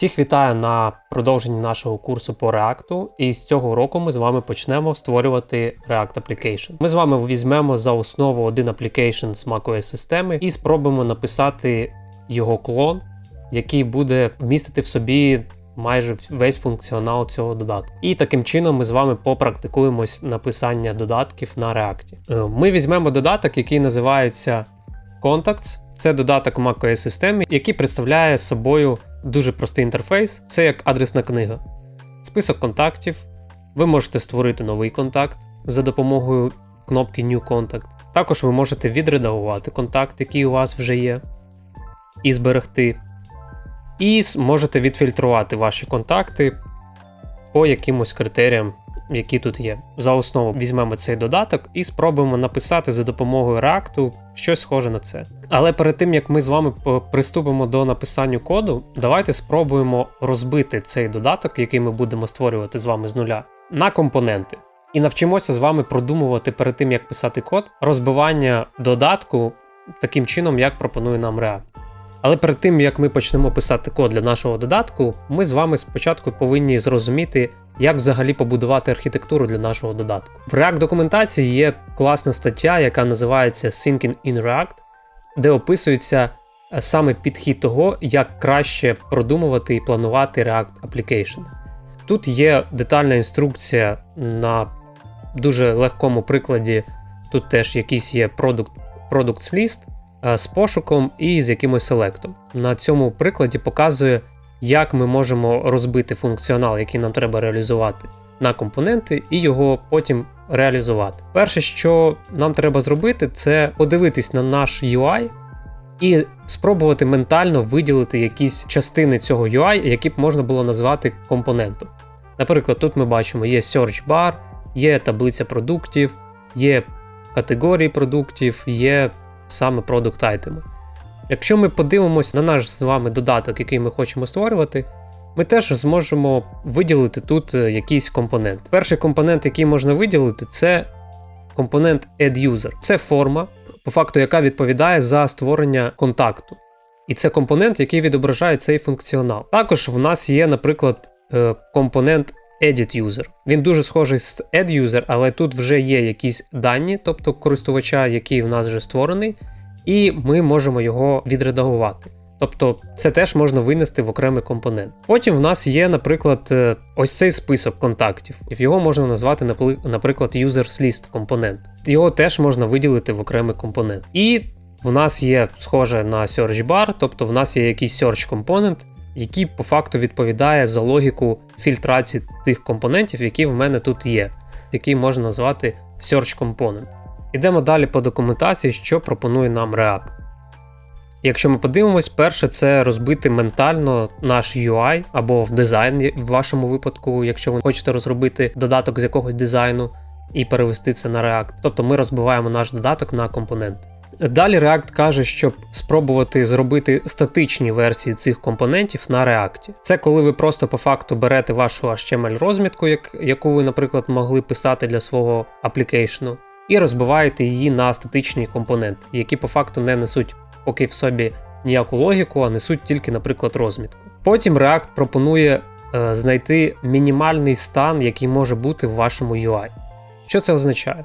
Всіх вітаю на продовженні нашого курсу по React, і з цього року ми з вами почнемо створювати React Application. Ми з вами візьмемо за основу один application з macOS системи і спробуємо написати його клон, який буде вмістити в собі майже весь функціонал цього додатку. І таким чином ми з вами попрактикуємось написання додатків на React. Е, Ми візьмемо додаток, який називається Contacts. Це додаток macOS системи, який представляє собою дуже простий інтерфейс. Це як адресна книга. Список контактів. Ви можете створити новий контакт за допомогою кнопки New Contact. Також ви можете відредагувати контакт, який у вас вже є, і зберегти. І можете відфільтрувати ваші контакти по якимось критеріям, які тут є. За основу візьмемо цей додаток і спробуємо написати за допомогою React щось схоже на це. Але перед тим як ми з вами приступимо до написання коду, давайте спробуємо розбити цей додаток, який ми будемо створювати з вами з нуля, на компоненти. І навчимося з вами продумувати перед тим, як писати код, розбивання додатку таким чином, як пропонує нам React. Але перед тим як ми почнемо писати код для нашого додатку, ми з вами спочатку повинні зрозуміти, як взагалі побудувати архітектуру для нашого додатку. В React документації є класна стаття, яка називається Thinking in React, де описується саме підхід того, як краще продумувати і планувати React Application. Тут є детальна інструкція на дуже легкому прикладі. Тут теж якийсь є product, products list з пошуком і з якимось селектом. На цьому прикладі показує, як ми можемо розбити функціонал, який нам треба реалізувати, на компоненти, і його потім реалізувати. Перше, що нам треба зробити, це подивитись на наш UI і спробувати ментально виділити якісь частини цього UI, які б можна було назвати компонентом. Наприклад, тут ми бачимо, є search bar, є таблиця продуктів, є категорії продуктів, є саме продукт айтеми. Якщо ми подивимось на наш з вами додаток, який ми хочемо створювати, ми теж зможемо виділити тут якийсь компонент. Перший компонент, який можна виділити, це компонент AddUser. Це форма, по факту, яка відповідає за створення контакту. І це компонент, який відображає цей функціонал. Також в нас є, наприклад, компонент EditUser. Він дуже схожий з AddUser, але тут вже є якісь дані, тобто користувача, який в нас вже створений, і ми можемо його відредагувати. Тобто це теж можна винести в окремий компонент. Потім в нас є, наприклад, ось цей список контактів. Його можна назвати, наприклад, Users List компонент. Його теж можна виділити в окремий компонент. І в нас є схоже на Search Bar, тобто в нас є якийсь search компонент, який по факту відповідає за логіку фільтрації тих компонентів, які в мене тут є, який можна назвати Search Component. Ідемо далі по документації, що пропонує нам React. Якщо ми подивимось, перше це розбити ментально наш UI або в дизайн в вашому випадку, якщо ви хочете розробити додаток з якогось дизайну і перевести це на React. Тобто ми розбиваємо наш додаток на компоненти. Далі React каже, щоб спробувати зробити статичні версії цих компонентів на React. Це коли ви просто по факту берете вашу HTML розмітку, яку ви, наприклад, могли писати для свого аплікейшну, і розбиваєте її на статичні компоненти, які по факту не несуть поки в собі ніяку логіку, а несуть тільки, наприклад, розмітку. Потім React пропонує е, знайти мінімальний стан, який може бути в вашому UI. Що це означає?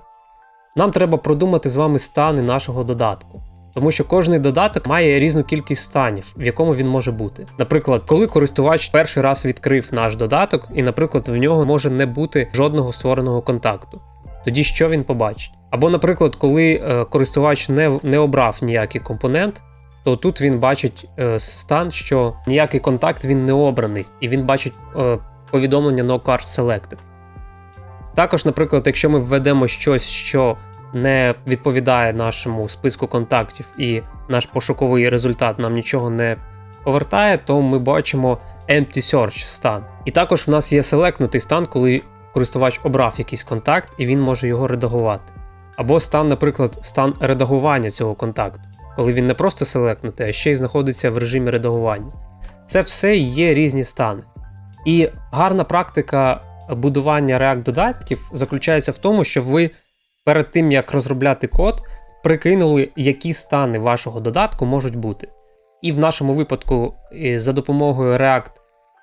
Нам треба продумати з вами стани нашого додатку. Тому що кожний додаток має різну кількість станів, в якому він може бути. Наприклад, коли користувач перший раз відкрив наш додаток, і, наприклад, в нього може не бути жодного створеного контакту. Тоді що він побачить? Або, наприклад, коли е, користувач не не обрав ніякий компонент, то тут він бачить е, стан, що ніякий контакт він не обраний, і він бачить е, повідомлення No Card Selected. Також, наприклад, якщо ми введемо щось, що не відповідає нашому списку контактів, і наш пошуковий результат нам нічого не повертає, то ми бачимо empty search стан. І також в нас є селектнутий стан, коли користувач обрав якийсь контакт і він може його редагувати. Або стан, наприклад, стан редагування цього контакту, коли він не просто селектнутий, а ще й знаходиться в режимі редагування. Це все є різні стани. І гарна практика будування React додатків заключається в тому, що ви перед тим, як розробляти код, прикинули, які стани вашого додатку можуть бути. І в нашому випадку, за допомогою React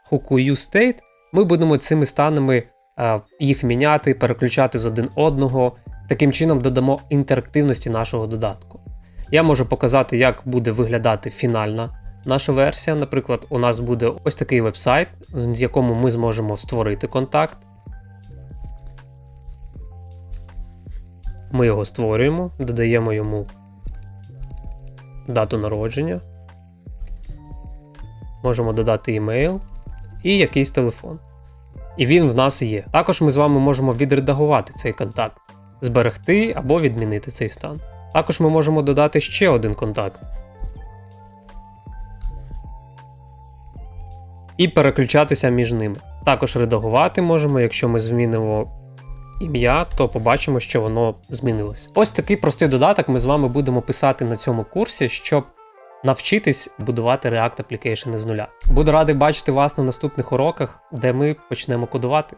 хуку useState, ми будемо цими станами е, їх міняти, переключати з один одного. Таким чином додамо інтерактивності нашого додатку. Я можу показати, як буде виглядати фінальна наша версія. Наприклад, у нас буде ось такий вебсайт, з якому ми зможемо створити контакт. Ми його створюємо, додаємо йому дату народження. Можемо додати імейл і якийсь телефон. І він в нас є. Також ми з вами можемо відредагувати цей контакт, зберегти або відмінити цей стан. Також ми можемо додати ще один контакт. І переключатися між ними. Також редагувати можемо, якщо ми змінимо ім'я, то побачимо, що воно змінилось. Ось такий простий додаток ми з вами будемо писати на цьому курсі, щоб навчитись будувати React Application з нуля. Буду радий бачити вас на наступних уроках, де ми почнемо кодувати.